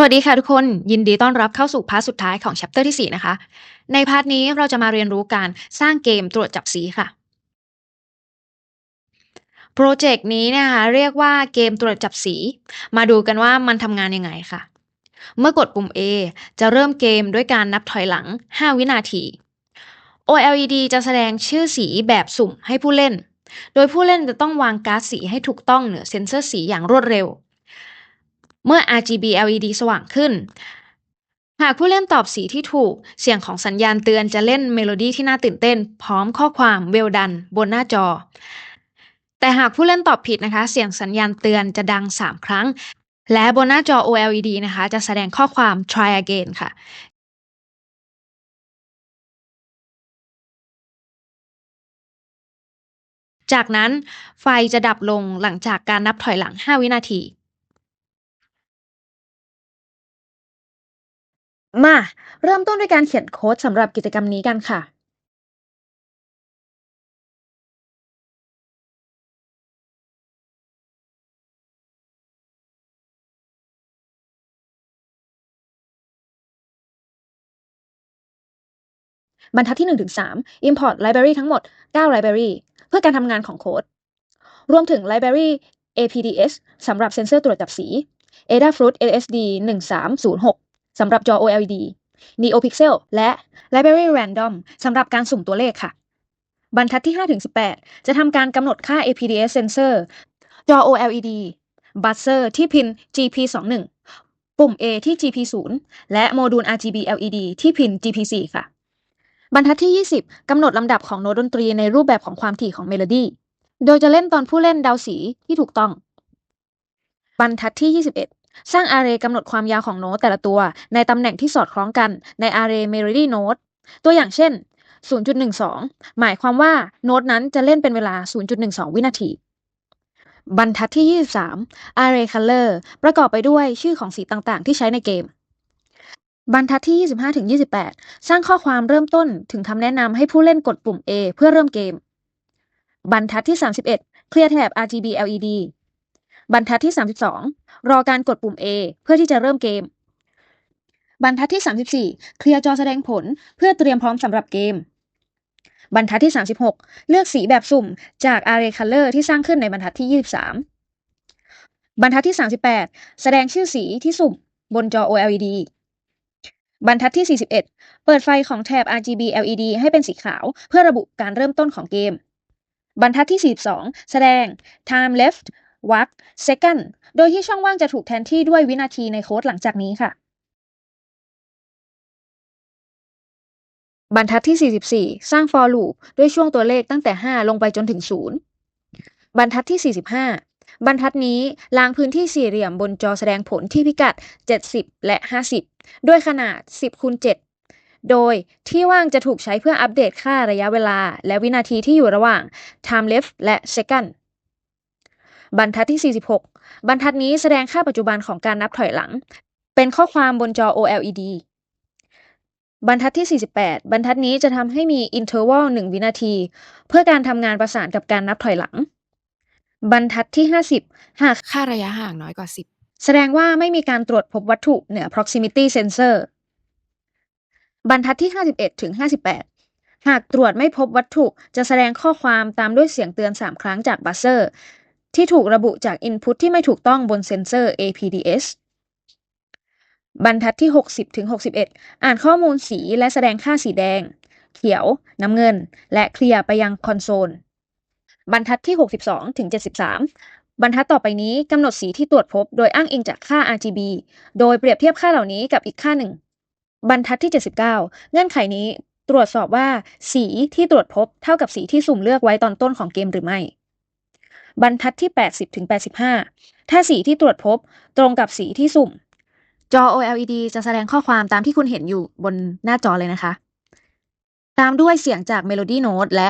สวัสดีค่ะทุกคนยินดีต้อนรับเข้าสู่พาร์ทสุดท้ายของ Chapter ที่ 4 นะคะ ในพาร์ทนี้เราจะมาเรียนรู้การสร้างเกมตรวจจับสีค่ะโปรเจกต์นี้นะคะเรียกว่าเกมตรวจจับสี มาดูกันว่ามันทำงานยังไงค่ะ เมื่อกดปุ่ม A จะเริ่มเกมด้วยการนับถอยหลัง 5 วินาที OLED จะแสดงชื่อสีแบบสุ่มให้ผู้เล่น โดยผู้เล่นจะต้องวางการ์ดสีให้ถูกต้องเหนือเซ็นเซอร์สีอย่างรวดเร็ว เมื่อ RGB LED สว่างขึ้น หากผู้เล่นตอบสีที่ถูก เสียงของสัญญาณเตือนจะเล่นเมโลดี้ที่น่าตื่นเต้น พร้อมข้อความ well done บนหน้าจอ แต่หากผู้เล่นตอบผิดนะคะ เสียงสัญญาณเตือนจะดัง 3 ครั้ง และบนหน้าจอ OLED นะคะ จะแสดงข้อความ try again ค่ะจากนั้นไฟจะดับลงหลังจากการนับถอยหลัง 5 วินาที มา เริ่มต้นด้วยการเขียนโค้ดสำหรับกิจกรรมนี้กันค่ะบรรทัดที่ 1-3 Import Library ทั้งหมด 9 Library เพื่อการทำงานของโค้ด รวมถึง Library APDS สำหรับเซ็นเซอร์ตรวจจับสี Adafruit LSD 1306 สำหรับจอ OLED NeoPixel และ Library Random สำหรับการสุ่มตัวเลขค่ะ บรรทัดที่ 5-18 จะทำการกำหนดค่า APDS sensor จอ OLED buzzer ที่พิน GP21 ปุ่ม A ที่ GP0 และโมดูล RGB LED ที่พิน GP4 ค่ะ บรรทัดที่ 20 กำหนดลำดับของโน้ตดนตรีในรูปแบบของความถี่ของเมโลดี้ โดยจะเล่นตอนผู้เล่นเดาสีที่ถูกต้อง บรรทัดที่21 สร้างอาร์เรย์กำหนดความยาวของโน้ตแต่ละตัวในตำแหน่งที่สอดคล้องกันในอาร์เรย์ Melody Note ตัวอย่างเช่น 0.12 หมายความว่าโน้ตนั้นจะเล่นเป็นเวลา 0.12 วินาที บรรทัดที่ 23 Array Color ประกอบไปด้วยชื่อของสีต่างๆ ที่ใช้ในเกม บรรทัดที่ 25-28 สร้างข้อความเริ่มต้นถึงคำแนะนำให้ผู้เล่นกดปุ่ม A เพื่อเริ่มเกม บรรทัดที่ 31 เคลียร์แถบ RGB LED บรรทัดที่ 32 รอการกดปุ่ม A เพื่อที่จะเริ่มเกม บรรทัดที่ 34 เคลียร์จอแสดงผลเพื่อเตรียมพร้อมสำหรับเกม บรรทัดที่ 36 เลือกสีแบบสุ่มจาก Array Color ที่สร้างขึ้นในบรรทัดที่ 23 บรรทัดที่ 38 แสดงชื่อสีที่สุ่มบนจอ OLED บรรทัดที่ 41 เปิดไฟของแถบ RGB LED ให้เป็นสีขาวเพื่อระบุการเริ่มต้นของเกม บรรทัดที่ 42 แสดง time left watt second โดยที่ช่องว่างจะถูกแทนที่ด้วยวินาทีในโค้ดหลังจากนี้ค่ะ บรรทัดที่ 44 สร้าง for loop ด้วยช่วงตัวเลขตั้งแต่ 5 ลงไปจนถึง 0 บรรทัดที่ 45 บรรทัดนี้ล้างพื้นที่สี่เหลี่ยมบนจอแสดงผลที่พิกัด 70 และ 50 ด้วยขนาด 10คูณ7โดยที่ว่างจะถูกใช้เพื่ออัปเดตค่าระยะเวลา และวินาทีที่อยู่ระหว่าง time left และ second บรรทัดที่ 46 บรรทัดนี้แสดงค่าปัจจุบันของการนับถอยหลัง เป็นข้อความบนจอ OLED บรรทัดที่ 48 บรรทัดนี้จะทำให้มี interval 1 วินาที เพื่อการทำงานประสานกับการนับถอยหลัง บรรทัดที่ 50 หากค่าระยะห่างน้อยกว่า 10 แสดงว่าไม่มีการตรวจพบวัตถุเหนือ proximity sensor บรรทัดที่ 51 ถึง 58 หากตรวจไม่พบวัตถุจะแสดงข้อความตามด้วยเสียงเตือน 3 ครั้งจากบัสเซอร์ ที่ถูกระบุจาก input ที่ไม่ถูกต้องบนเซนเซอร์ APDS บรรทัดที่ 60ถึง61 อ่านข้อมูลสีและแสดงค่าสีแดง เขียว น้ำเงิน และเคลียร์ไปยังคอนโซล บรรทัดที่ 62ถึง73 บรรทัดต่อไปนี้กำหนดสีที่ตรวจพบ โดยอ้างอิงจากค่า RGB โดยเปรียบเทียบค่าเหล่านี้กับอีกค่าหนึ่ง บรรทัดที่ 79 เงื่อนไขนี้ตรวจสอบว่าสีที่ตรวจพบเท่ากับสีที่สุ่มเลือกไว้ตอนต้นของเกมหรือไม่ บรรทัดที่ 80ถึง85 ถ้าสีที่ตรวจพบตรงกับสีที่สุ่ม จอ OLED จะแสดงข้อความตามที่คุณเห็นอยู่บนหน้าจอเลยนะคะ ตามด้วยเสียงจาก Melody Note และ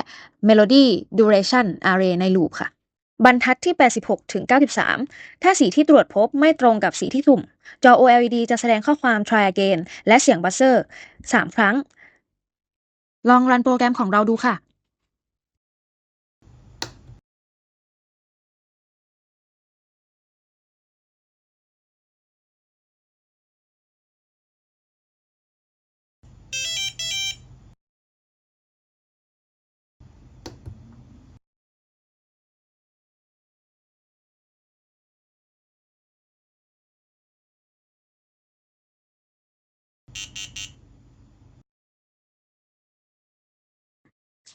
Melody Duration Array ในลูปค่ะ บรรทัดที่ 86ถึง93 ถ้าสีที่ตรวจพบไม่ตรงกับสีที่สุ่ม จอ OLED จะแสดงข้อความ try again และเสียงบัสเซอร์ 3 ครั้ง ลองรันโปรแกรมของเราดูค่ะ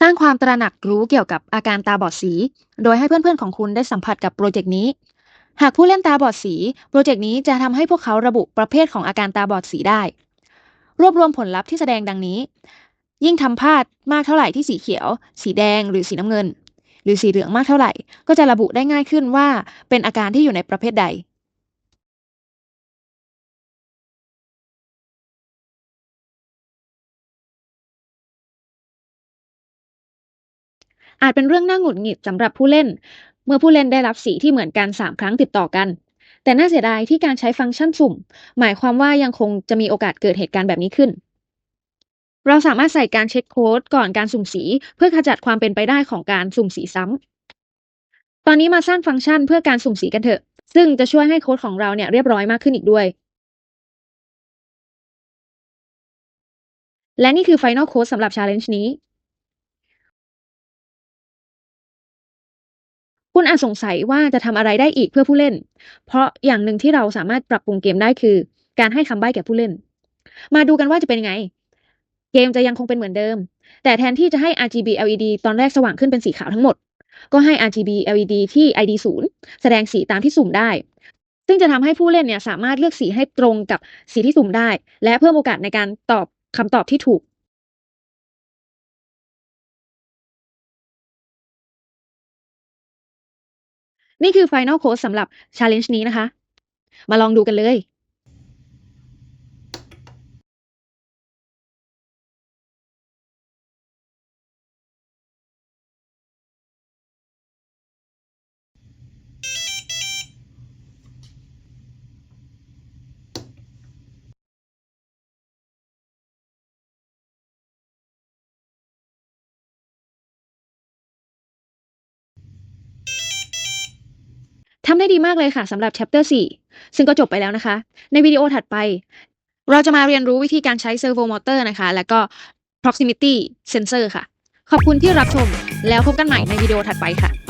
สร้างความตระหนักรู้เกี่ยวกับอาการตาบอดสี โดยให้เพื่อนๆของคุณได้สัมผัสกับโปรเจกต์นี้ หากผู้เล่นตาบอดสี โปรเจกต์นี้จะทำให้พวกเขาระบุประเภทของอาการตาบอดสีได้ รวบรวมผลลัพธ์ที่แสดงดังนี้ ยิ่งทำพลาดมากเท่าไหร่ที่สีเขียว สีแดงหรือสีน้ำเงิน หรือสีเหลืองมากเท่าไหร่ ก็จะระบุได้ง่ายขึ้นว่าเป็นอาการที่อยู่ในประเภทใด อาจเป็นเรื่องน่าหงุดหงิดสำหรับผู้เล่น เมื่อผู้เล่นได้รับสีที่เหมือนกัน 3 ครั้งติดต่อกัน แต่น่าเสียดายที่การใช้ฟังก์ชันสุ่ม หมายความว่ายังคงจะมีโอกาสเกิดเหตุการณ์แบบนี้ขึ้น เราสามารถใส่การเช็คโค้ดก่อนการสุ่มสี เพื่อขจัดความเป็นไปได้ของการสุ่มสีซ้ำตอนนี้มาสร้างฟังก์ชันเพื่อการสุ่มสีกันเถอะ ซึ่งจะช่วยให้โค้ดของเราเนี่ยเรียบร้อยมากขึ้นอีกด้วยและนี่คือ Final Code สำหรับ Challenge นี้ คุณอาจสงสัยว่าจะทำอะไรได้อีกเพื่อผู้เล่น เพราะอย่างหนึ่งที่เราสามารถปรับปรุงเกมได้คือ การให้คำใบ้แก่ผู้เล่น มาดูกันว่าจะเป็นยังไง เกมจะยังคงเป็นเหมือนเดิม แต่แทนที่จะให้ RGB LED ตอนแรกสว่างขึ้นเป็นสีขาวทั้งหมด ก็ให้ RGB LED ที่ ID 0แสดงสีตามที่สุ่มได้ ซึ่งจะทำให้ผู้เล่นเนี่ยสามารถเลือกสีให้ตรงกับสีที่สุ่มได้ และเพิ่มโอกาสในการตอบคำตอบที่ถูก นี่คือ Final Code สำหรับ Challenge นี้นะคะ มาลองดูกันเลย ทำได้ดีมากเลยค่ะสำหรับ Chapter 4 ซึ่งก็จบไปแล้วนะคะ ในวิดีโอถัดไป เราจะมาเรียนรู้วิธีการใช้ Servo Motor นะคะ และก็ Proximity Sensor ค่ะ ขอบคุณที่รับชม แล้วพบกันใหม่ในวิดีโอถัดไปค่ะ